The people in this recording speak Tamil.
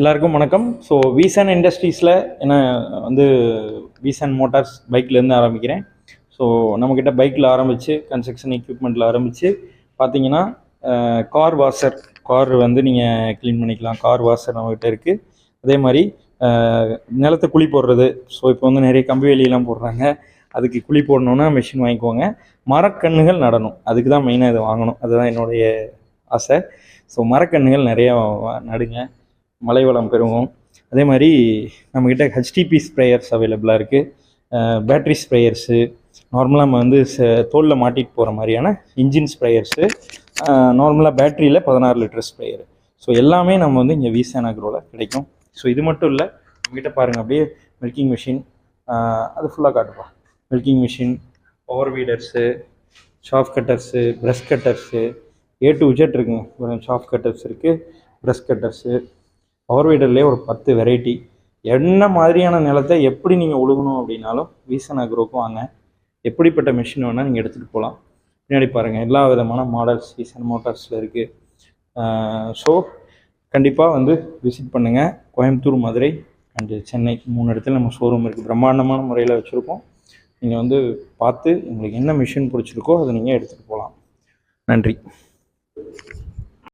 எல்லாருக்கும் வணக்கம். ஸோ வீசன் இண்டஸ்ட்ரீஸில் என்ன வந்து வீசன் மோட்டார்ஸ் பைக்லேருந்து ஆரம்பிக்கிறேன். ஸோ நம்மக்கிட்ட பைக்கில் ஆரம்பித்து கன்ஸ்ட்ரக்ஷன் எக்யூப்மெண்ட்டில் ஆரம்பித்து பார்த்தீங்கன்னா கார் வாஷர் கார் வந்து நீங்கள் க்ளீன் பண்ணிக்கலாம். கார் வாஷர் நம்மக்கிட்ட இருக்குது அதே மாதிரி நிலத்தை குழி போடுறது. ஸோ இப்போ வந்து நிறைய கம்பி வேலியெல்லாம் போடுறாங்க. அதுக்கு குழி போடணுன்னா மிஷின் வாங்கிக்கோங்க. மரக்கன்றுகள் நடணும். அதுக்கு தான் மெயினாக இதை வாங்கணும். அதுதான் என்னுடைய ஆசை. ஸோ மரக்கன்றுகள் நிறையா நடுங்க. மலை வளம் பெருகும் அதே மாதிரி நம்மக்கிட்ட ஹெச்டிபி ஸ்ப்ரேயர்ஸ் அவைலபிளாக இருக்குது பேட்ரி ஸ்ப்ரேயர்ஸு நார்மலாக நம்ம வந்து தோலில் மாட்டிட்டு போகிற மாதிரியான இன்ஜின் ஸ்ப்ரேயர்ஸு நார்மலாக பேட்டரியில் பதினாறு லிட்டர் ஸ்ப்ரேயர் ஸோ எல்லாமே நம்ம வந்து இங்கே விசான் க்ரோவில் கிடைக்கும். ஸோ இது மட்டும் இல்லை நம்மக்கிட்ட பாருங்கள் அப்படியே மில்கிங் மிஷின் அது ஃபுல்லாக காட்டுப்பா. Milking machine power weeders chaff cutters brush cutters A to Z இருக்குங்க. ஷாஃப் கட்டர்ஸ் இருக்குது ப்ரஷ் கட்டர்ஸு பவர் வீடர்லேயே ஒரு பத்து வெரைட்டி என்ன மாதிரியான நிலத்தை எப்படி நீங்கள் உழுகணும் அப்படின்னாலும் வீசன் அக்ரோக்கு வாங்க. எப்படிப்பட்ட மிஷின் வேணால் நீங்கள் எடுத்துகிட்டு போகலாம் பின்னாடி பாருங்கள் எல்லா விதமான மாடல்ஸ் வீசன் மோட்டார்ஸில் இருக்குது ஸோ கண்டிப்பாக வந்து விசிட் பண்ணுங்கள் கோயம்புத்தூர் மதுரை அண்டு சென்னை மூணு இடத்துல நம்ம ஷோரூம் இருக்குது பிரம்மாண்டமான முறையில் வச்சுருக்கோம். நீங்கள் வந்து பார்த்து உங்களுக்கு என்ன மிஷின் பிடிச்சிருக்கோ அதை நீங்கள் எடுத்துகிட்டு போகலாம் நன்றி.